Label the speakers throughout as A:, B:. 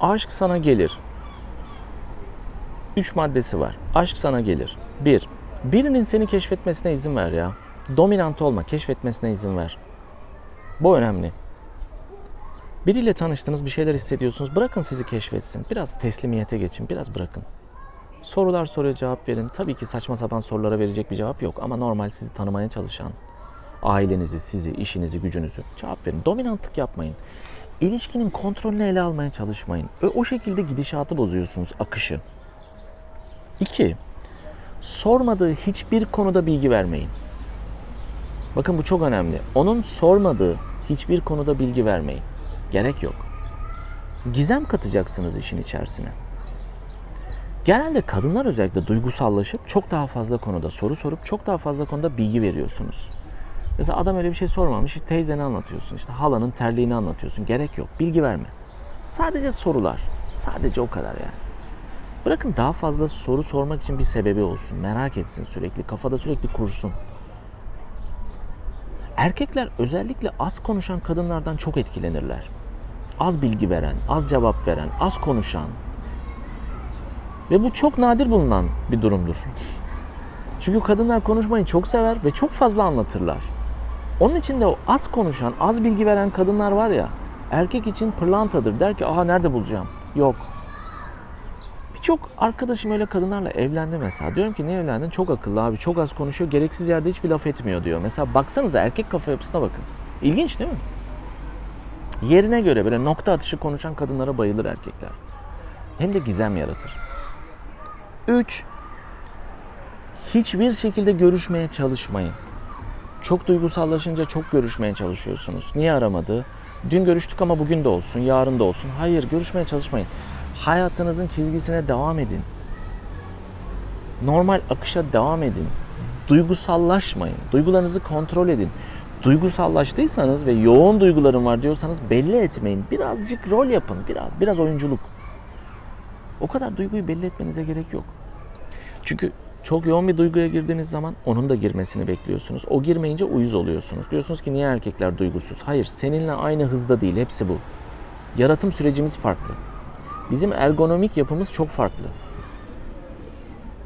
A: Aşk sana gelir. Üç maddesi var. Aşk sana gelir. Bir, birinin seni keşfetmesine izin ver ya. Dominant olma, keşfetmesine izin ver. Bu önemli. Biriyle tanıştınız, bir şeyler hissediyorsunuz. Bırakın sizi keşfetsin. Biraz teslimiyete geçin, biraz bırakın. Sorular soruya cevap verin. Tabii ki saçma sapan sorulara verecek bir cevap yok ama normal sizi tanımaya çalışan ailenizi, sizi, işinizi, gücünüzü cevap verin. Dominantlık yapmayın. İlişkinin kontrolünü ele almaya çalışmayın. O şekilde gidişatı bozuyorsunuz, akışı. İki, sormadığı hiçbir konuda bilgi vermeyin. Bakın bu çok önemli. Onun sormadığı hiçbir konuda bilgi vermeyin. Gerek yok. Gizem katacaksınız işin içerisine. Genelde kadınlar özellikle duygusallaşıp çok daha fazla konuda soru sorup çok daha fazla konuda bilgi veriyorsunuz. Mesela adam öyle bir şey sormamış, işte teyzeni anlatıyorsun, işte halanın terliğini anlatıyorsun. Gerek yok, bilgi verme. Sadece sorular, sadece o kadar yani. Bırakın daha fazla soru sormak için bir sebebi olsun, merak etsin sürekli, kafada sürekli kursun. Erkekler özellikle az konuşan kadınlardan çok etkilenirler. Az bilgi veren, az cevap veren, az konuşan, ve bu çok nadir bulunan bir durumdur. Çünkü kadınlar konuşmayı çok sever ve çok fazla anlatırlar. Onun için de az konuşan, az bilgi veren kadınlar var ya, erkek için pırlantadır. Der ki, aha nerede bulacağım? Yok. Birçok arkadaşım öyle kadınlarla evlendi mesela. Diyorum ki niye evlendin? Çok akıllı abi, çok az konuşuyor, gereksiz yerde hiçbir laf etmiyor diyor. Mesela baksanıza erkek kafa yapısına bakın. İlginç değil mi? Yerine göre böyle nokta atışı konuşan kadınlara bayılır erkekler. Hem de gizem yaratır. 3. Hiçbir şekilde görüşmeye çalışmayın. Çok duygusallaşınca çok görüşmeye çalışıyorsunuz. Niye aramadı? Dün görüştük ama bugün de olsun, yarın da olsun. Hayır, görüşmeye çalışmayın. Hayatınızın çizgisine devam edin. Normal akışa devam edin. Duygusallaşmayın. Duygularınızı kontrol edin. Duygusallaştıysanız ve yoğun duygularım var diyorsanız belli etmeyin. Birazcık rol yapın. Biraz biraz oyunculuk. O kadar duyguyu belli etmenize gerek yok. Çünkü çok yoğun bir duyguya girdiğiniz zaman onun da girmesini bekliyorsunuz. O girmeyince uyuz oluyorsunuz. Diyorsunuz ki niye erkekler duygusuz? Hayır, seninle aynı hızda değil. Hepsi bu. Yaratım sürecimiz farklı. Bizim ergonomik yapımız çok farklı.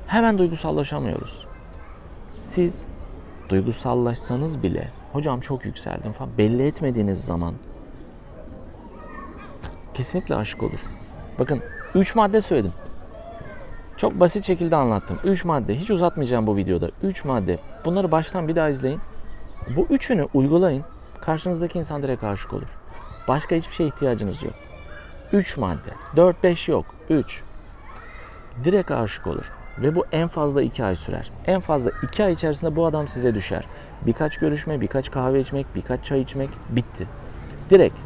A: Hemen duygusallaşamıyoruz. Siz duygusallaşsanız bile hocam çok yükseldim falan belli etmediğiniz zaman kesinlikle aşık olur. Bakın 3 madde söyledim. Çok basit şekilde anlattım. 3 madde. Hiç uzatmayacağım bu videoda. 3 madde. Bunları baştan bir daha izleyin. Bu üçünü uygulayın. Karşınızdaki insan direkt aşık olur. Başka hiçbir şeye ihtiyacınız yok. 3 madde. 4-5 yok. 3. Direkt aşık olur. Ve bu en fazla 2 ay sürer. En fazla 2 ay içerisinde bu adam size düşer. Birkaç görüşme, birkaç kahve içmek, birkaç çay içmek bitti. Direkt.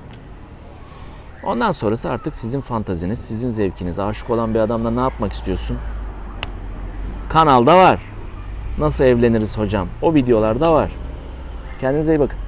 A: Ondan sonrası artık sizin fantaziniz, sizin zevkiniz. Aşık olan bir adamla ne yapmak istiyorsun? Kanalda var. Nasıl evleniriz hocam? O videolarda var. Kendinize iyi bakın.